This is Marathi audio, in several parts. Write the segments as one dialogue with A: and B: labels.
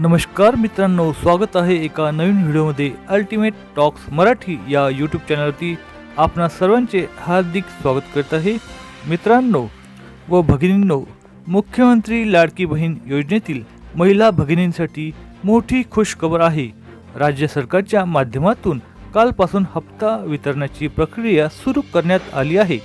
A: नमस्कार मित्रांनो स्वागत आहे एका नवीन व्हिडिओमध्ये अल्टिमेट टॉक्स मराठी या यूट्यूब चॅनलवरती आपणा सर्वांचे हार्दिक स्वागत करत आहे. मित्रांनो व भगिनींनो मुख्यमंत्री लाडकी बहीण योजनेतील महिला भगिनींसाठी मोठी खुशखबर आहे. राज्य सरकारच्या माध्यमातून कालपासून हप्ता वितरणाची प्रक्रिया सुरू करण्यात आली आहे.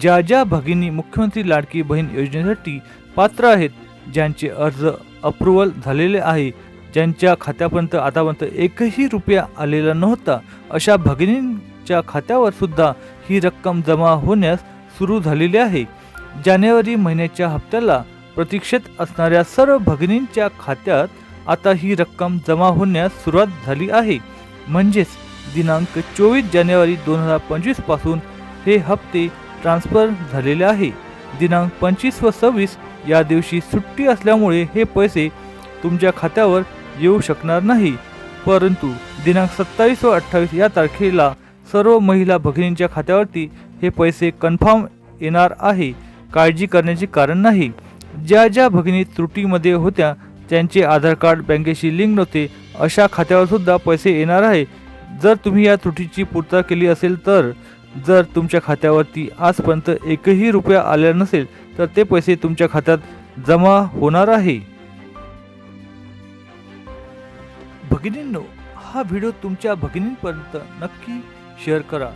A: ज्या ज्या भगिनी मुख्यमंत्री लाडकी बहीण योजनेसाठी पात्र आहेत ज्यांचे अर्ज अप्रुव्हल झालेले आहे. ज्यांच्या खात्यापर्यंत आतापर्यंत एकही रुपया आलेला नव्हता अशा भगिनींच्या खात्यावर सुद्धा ही रक्कम जमा होण्यास सुरू झालेली आहे. जानेवारी महिन्याच्या हप्त्याला प्रतीक्षेत असणाऱ्या सर्व भगिनींच्या खात्यात आता ही रक्कम जमा होण्यास सुरुवात झाली आहे. म्हणजेच दिनांक चोवीस जानेवारी दोन हजार पंचवीसपासून हे हप्ते ट्रान्स्फर झालेले आहे. दिनांक पंचवीस व सव्वीस या दिवशी सुट्टी असल्यामुळे हे पैसे तुमच्या खात्यावर येऊ शकणार नाही. परंतु दिनांक सत्तावीस व अठ्ठावीस या तारखेला सर्व महिला भगिनींच्या खात्यावरती हे पैसे कन्फर्म येणार आहे. काळजी करण्याचे कारण नाही. ज्या ज्या भगिनी त्रुटीमध्ये होत्या त्यांचे आधार कार्ड बँकेशी लिंक नव्हते अशा खात्यावर सुद्धा पैसे येणार आहे. जर तुम्ही या त्रुटीची पूर्तता केली असेल तर जर तुमच्या खात्यावरती आजपर्यंत एकही रुपया आल्या नसेल तर ते पैसे तुमच्या खात्यात जमा होणार आहे. भगिनींनो हा व्हिडिओ तुमच्या भगिनींपर्यंत नक्की शेअर करा.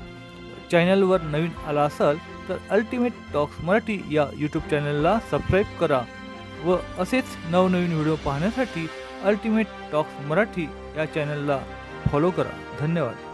A: चॅनलवर नवीन आला असाल तर अल्टिमेट टॉक्स मराठी या यूट्यूब चॅनलला सबस्क्राईब करा व असेच नवनवीन व्हिडिओ पाहण्यासाठी अल्टिमेट टॉक्स मराठी या चॅनलला फॉलो करा. धन्यवाद.